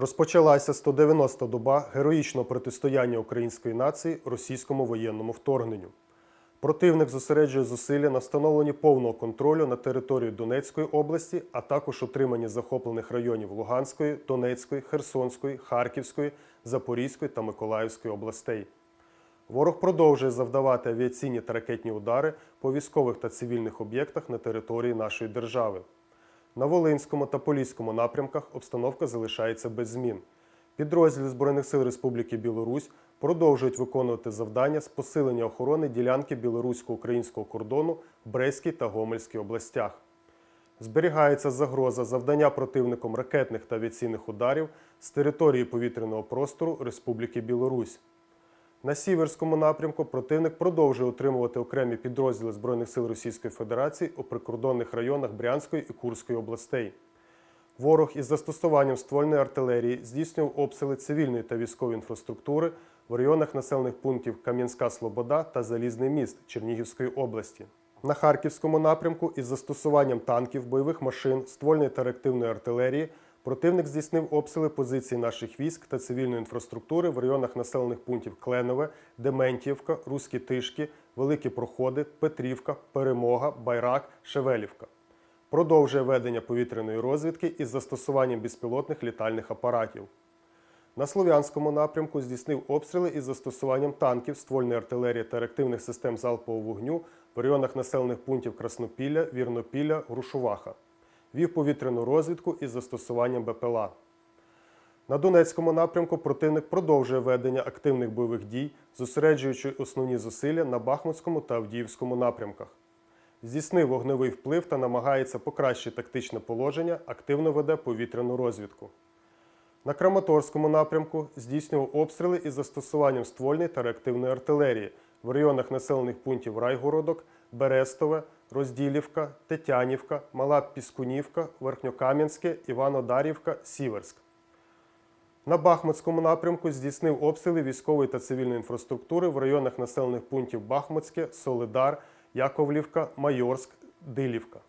Розпочалася 190-та доба героїчного протистояння української нації російському воєнному вторгненню. Противник зосереджує зусилля на встановленні повного контролю на території Донецької області, а також утриманні захоплених районів Луганської, Донецької, Херсонської, Харківської, Запорізької та Миколаївської областей. Ворог продовжує завдавати авіаційні та ракетні удари по військових та цивільних об'єктах на території нашої держави. На Волинському та Поліському напрямках обстановка залишається без змін. Підрозділи Збройних сил Республіки Білорусь продовжують виконувати завдання з посилення охорони ділянки білорусько-українського кордону в Брестській та Гомельській областях. Зберігається загроза завдання противником ракетних та авіаційних ударів з території повітряного простору Республіки Білорусь. На сіверському напрямку противник продовжує утримувати окремі підрозділи Збройних сил Російської Федерації у прикордонних районах Брянської і Курської областей. Ворог із застосуванням ствольної артилерії здійснював обстріли цивільної та військової інфраструктури в районах населених пунктів Кам'янська Слобода та Залізний міст Чернігівської області. На Харківському напрямку із застосуванням танків, бойових машин, ствольної та реактивної артилерії противник здійснив обстріли позицій наших військ та цивільної інфраструктури в районах населених пунктів Кленове, Дементіївка, Руські Тишки, Великі Проходи, Петрівка, Перемога, Байрак, Шевелівка продовжує ведення повітряної розвідки із застосуванням безпілотних літальних апаратів. На Слов'янському напрямку здійснив обстріли із застосуванням танків, ствольної артилерії та реактивних систем залпового вогню в районах населених пунктів Краснопілля, Вірнопілля, Грушуваха. Вів повітряну розвідку із застосуванням БПЛА. На Донецькому напрямку противник продовжує ведення активних бойових дій, зосереджуючи основні зусилля на Бахмутському та Авдіївському напрямках здійснив вогневий вплив та намагається покращити тактичне положення, активно веде повітряну розвідку. На Краматорському напрямку здійснював обстріли із застосуванням ствольної та реактивної артилерії в районах населених пунктів Райгородок, Берестове, Розділівка, Тетянівка, Мала Піскунівка, Верхньокам'янське, Іванодарівка, Сіверськ. На Бахмутському напрямку здійснив обстріли військової та цивільної інфраструктури в районах населених пунктів Бахмутське, Солидар, Яковлівка, Майорськ, Дилівка.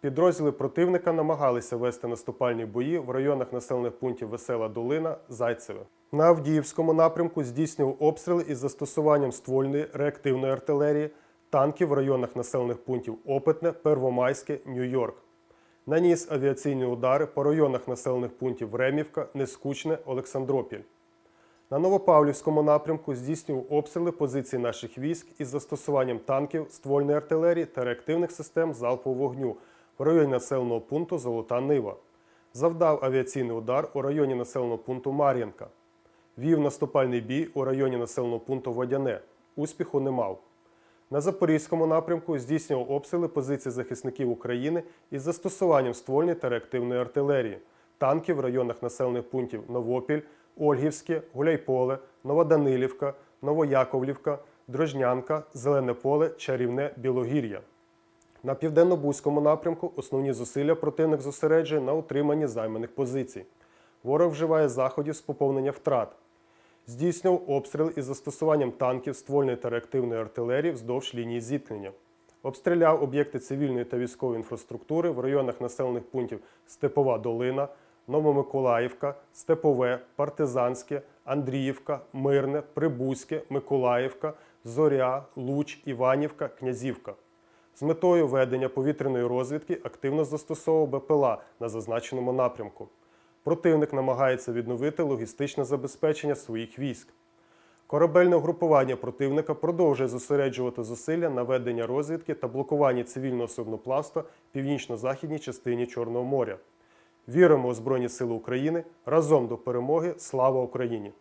Підрозділи противника намагалися вести наступальні бої в районах населених пунктів Весела Долина, Зайцеве. На Авдіївському напрямку здійснював обстріли із застосуванням ствольної реактивної артилерії, танків в районах населених пунктів Опитне, Первомайське, Нью-Йорк. Наніс авіаційні удари по районах населених пунктів Ремівка, Нескучне, Олександропіль. На Новопавлівському напрямку здійснював обстріли позицій наших військ із застосуванням танків, ствольної артилерії та реактивних систем залпового вогню в районі населеного пункту Золота Нива. Завдав авіаційний удар у районі населеного пункту Мар'їнка. Вів наступальний бій у районі населеного пункту Водяне. Успіху не мав. На Запорізькому напрямку здійснював обстріли позицій захисників України із застосуванням ствольної та реактивної артилерії, танків в районах населених пунктів Новопіль, Ольгівське, Гуляйполе, Новоданилівка, Новояковлівка, Дрожнянка, Зелене поле, Чарівне, Білогір'я. На південно-бузькому напрямку основні зусилля противник зосереджує на утриманні займаних позицій. Ворог вживає заходів з поповнення втрат. Здійснював обстріл із застосуванням танків, ствольної та реактивної артилерії вздовж лінії зіткнення. Обстріляв об'єкти цивільної та військової інфраструктури в районах населених пунктів Степова Долина, Новомиколаївка, Степове, Партизанське, Андріївка, Мирне, Прибузьке, Миколаївка, Зоря, Луч, Іванівка, Князівка. З метою ведення повітряної розвідки активно застосовував БПЛА на зазначеному напрямку. Противник намагається відновити логістичне забезпечення своїх військ. Корабельне угрупування противника продовжує зосереджувати зусилля на ведення розвідки та блокування цивільного судноплавства в північно-західній частині Чорного моря. Віримо у Збройні Сили України разом до перемоги. Слава Україні!